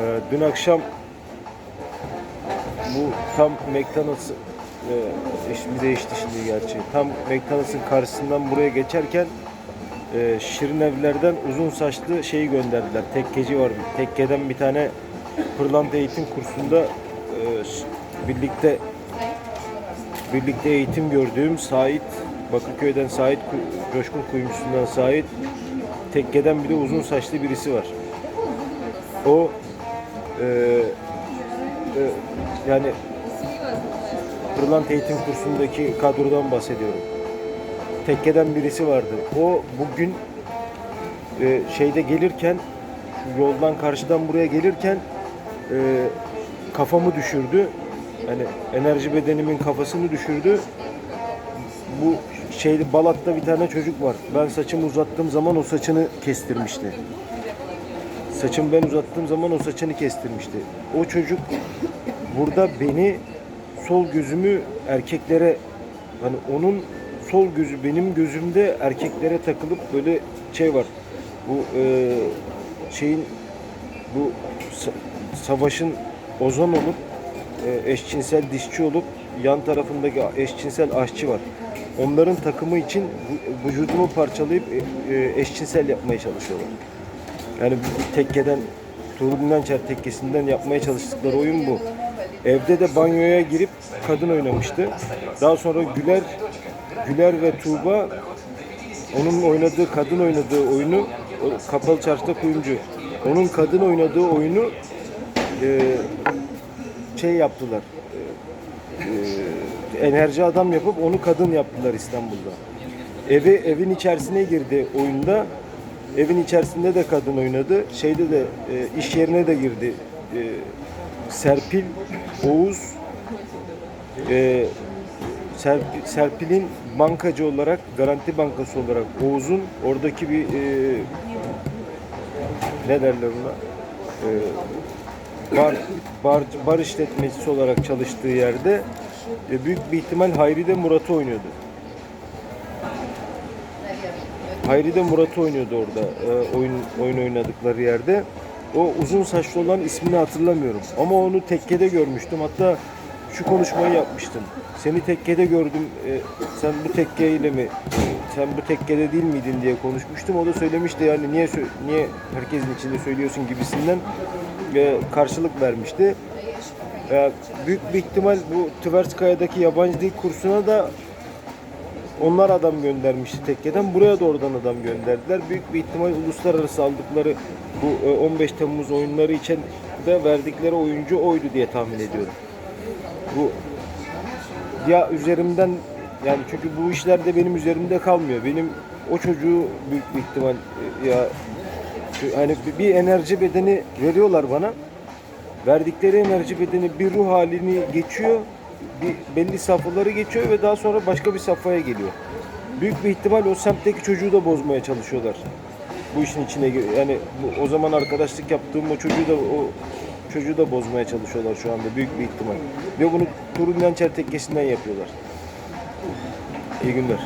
Ee, dün akşam bu tam McDonald's e, ismi değişti şimdi gerçi. Tam McDonald's'ın karşısından buraya geçerken e, Şirin Evler'den uzun saçlı şeyi gönderdiler. Tekkeci var. Tekkeden bir tane pırlanta eğitim kursunda e, birlikte birlikte eğitim gördüğüm Sait Bakırköy'den Sait Ku- Coşkun Kuyumcusu'ndan Sait Tekkeden bir de uzun saçlı birisi var. O e, e, yani Pırlanta Eğitim Kursu'ndaki kadrodan bahsediyorum. Tekkeden birisi vardı. O bugün e, şeyde gelirken yoldan karşıdan buraya gelirken e, kafamı düşürdü. Hani enerji bedenimin kafasını düşürdü. Bu şeyde Balat'ta bir tane çocuk var. Ben saçımı uzattığım zaman o saçını kestirmişti. Saçımı ben uzattığım zaman o saçını kestirmişti. O çocuk burada beni sol gözümü erkeklere hani onun sol gözü benim gözümde erkeklere takılıp böyle şey var. Bu e, şeyin bu sa- savaşın ozan olup e, eşcinsel dişçi olup yan tarafındaki eşcinsel aşçı var. Onların takımı için vücudumu parçalayıp e, e, eşcinsel yapmaya çalışıyorlar. Yani tekkeden Tuğrul Ünençer tekkesinden yapmaya çalıştıkları oyun bu. Evde de banyoya girip kadın oynamıştı. Daha sonra Güler Güler ve Tuğba onun oynadığı kadın oynadığı oyunu kapalı çarşıda kuyumcu. Onun kadın oynadığı oyunu e, şey yaptılar. E, e, enerji adam yapıp onu kadın yaptılar İstanbul'da. Evi evin içerisine girdi oyunda. Evin içerisinde de kadın oynadı. Şeyde de e, iş yerine de girdi. E, Serpil, Oğuz, e, Serpil, Serpil'in bankacı olarak, Garanti Bankası olarak Oğuz'un oradaki bir e, ne derler ona? E, bar, bar, bar işletmecisi olarak çalıştığı yerde e, büyük bir ihtimal Hayri de Murat'ı oynuyordu. Hayri de Murat'ı oynuyordu orada e, oyun oyun oynadıkları yerde. O uzun saçlı olan ismini hatırlamıyorum. Ama onu tekkede görmüştüm. Hatta şu konuşmayı yapmıştım. Seni tekkede gördüm. e, sen bu tekkeyle mi? Sen bu tekkede değil miydin diye konuşmuştum. O da söylemişti yani niye niye herkesin içinde söylüyorsun gibisinden e, karşılık vermişti. E, büyük bir ihtimal bu Tverskaya'daki yabancı dil kursuna da onlar adam göndermişti tekkeden. Buraya da oradan adam gönderdiler. Büyük bir ihtimal uluslararası aldıkları bu e, 15 Temmuz oyunları için de verdikleri oyuncu oydu diye tahmin ediyorum. Bu ya üzerimden yani çünkü bu işler de benim üzerimde kalmıyor. Benim o çocuğu büyük bir ihtimal e, ya hani bir enerji bedeni veriyorlar bana. Verdikleri enerji bedeni bir ruh halini geçiyor. Bir belli safhaları geçiyor ve daha sonra başka bir safhaya geliyor. Büyük bir ihtimal o semtteki çocuğu da bozmaya çalışıyorlar. Bu işin içine yani bu, o zaman arkadaşlık yaptığım o çocuğu da o çocuğu da bozmaya çalışıyorlar şu anda büyük bir ihtimal. Ve bunu Turun Yançer tekkesinden yapıyorlar. İyi günler.